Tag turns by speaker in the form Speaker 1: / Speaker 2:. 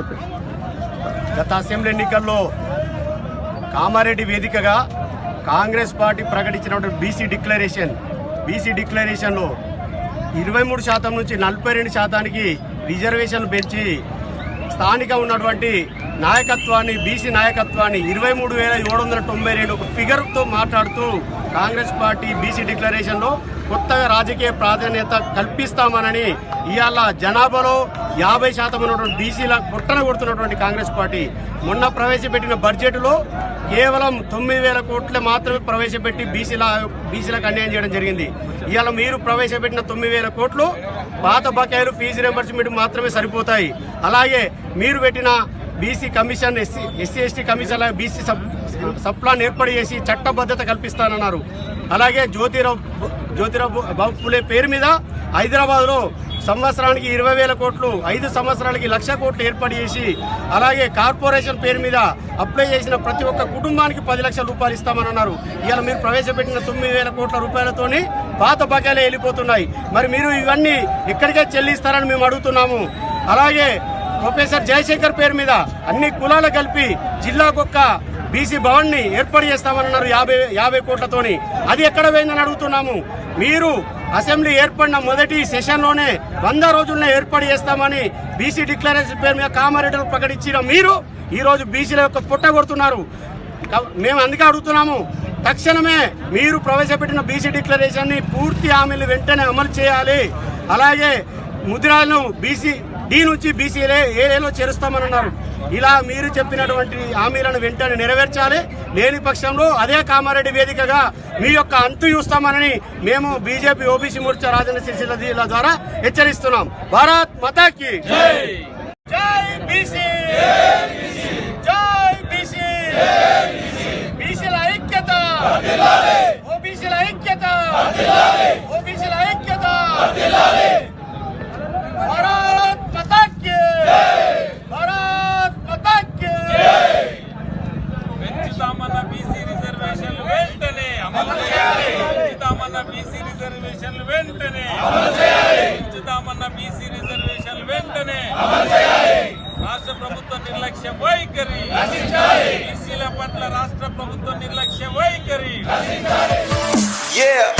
Speaker 1: చెప్పండి
Speaker 2: గత అసెంబ్లీ ఎన్నికల్లో కామారెడ్డి వేదికగా కాంగ్రెస్ పార్టీ ప్రకటించినటువంటి బీసీ డిక్లరేషన్ బీసీ డిక్లరేషన్లో ఇరవై మూడు శాతం నుంచి నలభై రెండు శాతానికి రిజర్వేషన్లు పెంచి స్థానిక ఉన్నటువంటి నాయకత్వాన్ని బీసీ నాయకత్వాన్ని ఇరవై మూడు వేల ఏడు వందల తొంభై రెండు ఒక ఫిగర్తో మాట్లాడుతూ కాంగ్రెస్ పార్టీ బీసీ డిక్లరేషన్లో కొత్తగా రాజకీయ ప్రాధాన్యత కల్పిస్తామనని ఇవాళ జనాభాలో యాభై శాతం ఉన్నటువంటి బీసీల పుట్టన కొడుతున్నటువంటి కాంగ్రెస్ పార్టీ మొన్న ప్రవేశపెట్టిన బడ్జెట్లో కేవలం తొమ్మిది వేల కోట్లే మాత్రమే ప్రవేశపెట్టి బీసీల బీసీలకు అన్యాయం చేయడం జరిగింది. ఇవాళ మీరు ప్రవేశపెట్టిన తొమ్మిది వేల కోట్లు పాత బకాయిలు ఫీజు రియంబర్స్మెంట్ మాత్రమే సరిపోతాయి. అలాగే మీరు పెట్టిన BC commission SC SC ST commission BC sub subplan ఏర్పాటు చేసి చట్టబద్ధత కల్పిస్తానన్నారు. అలాగే జ్యోతిరావు జ్యోతిరావు బాబు పులే పేరు మీద హైదరాబాద్లో సంవత్సరానికి ఇరవై వేల కోట్లు ఐదు సంవత్సరాలకి లక్ష కోట్లు ఏర్పాటు చేసి అలాగే కార్పొరేషన్ పేరు మీద అప్లై చేసిన ప్రతి ఒక్క కుటుంబానికి పది లక్షల రూపాయలు ఇస్తామని అన్నారు ఇవాళ మీరు ప్రవేశపెట్టిన తొమ్మిది వేల కోట్ల రూపాయలతోని పాత బకాయిలే వెళ్ళిపోతున్నాయి. మరి మీరు ఇవన్నీ ఎక్కడికే చెల్లిస్తారని మేము అడుగుతున్నాము. అలాగే ప్రొఫెసర్ జయశంకర్ పేరు మీద అన్ని కులాలు కలిపి జిల్లాకొక్క బీసీ భవన్ని ఏర్పాటు చేస్తామన్నారు యాభై యాభై కోట్లతోని. అది ఎక్కడ పోయిందని అడుగుతున్నాము. మీరు అసెంబ్లీ ఏర్పడిన మొదటి సెషన్లోనే వంద రోజుల్లోనే ఏర్పాటు చేస్తామని బీసీ డిక్లరేషన్ పేరు మీద కామారెడ్డిలో ప్రకటించిన మీరు ఈ రోజు బీసీల యొక్క పుట్ట కొడుతున్నారు. మేము అందుకే అడుగుతున్నాము. తక్షణమే మీరు ప్రవేశపెట్టిన బీసీ డిక్లరేషన్ని పూర్తి హామీలు వెంటనే అమలు చేయాలి. అలాగే ముద్రాలను బీసీ డీ నుంచి బీసీలే ఏఏలో చేరుస్తామని అన్నారు ఇలా మీరు చెప్పినటువంటి హామీలను వెంటనే నెరవేర్చాలి. లేని పక్షంలో అదే కామారెడ్డి వేదికగా మీ యొక్క అంతు చూస్తామని మేము బీజేపీ ఓబీసీ మోర్చా రాజన్న సిరిసిల్ల జిల్లా ద్వారా హెచ్చరిస్తున్నాం. భారత్ మతాకి జై బీసీ! జై బీసీ! బీసీల ఐక్యత! ఓబీసీల ఐక్యత ఓబీసీల ఐక్యత భారత్ మతాకి భారత్ మతాకి
Speaker 3: పెంచుతామన్న బీసీ రిజర్వేషన్లు వెంటనే అమలు చేయాలి పెంచుతామన్న బీసీ రిజర్వేషన్లు వెంటనే. పెంచుతామన్న బీసీ రిజర్వేషన్లు వెంటనే. రాష్ట్ర ప్రభుత్వ నిర్లక్ష్య వైఖరి. బీసీల పట్ల రాష్ట్ర ప్రభుత్వ నిర్లక్ష్య వైఖరి.
Speaker 4: Yeah.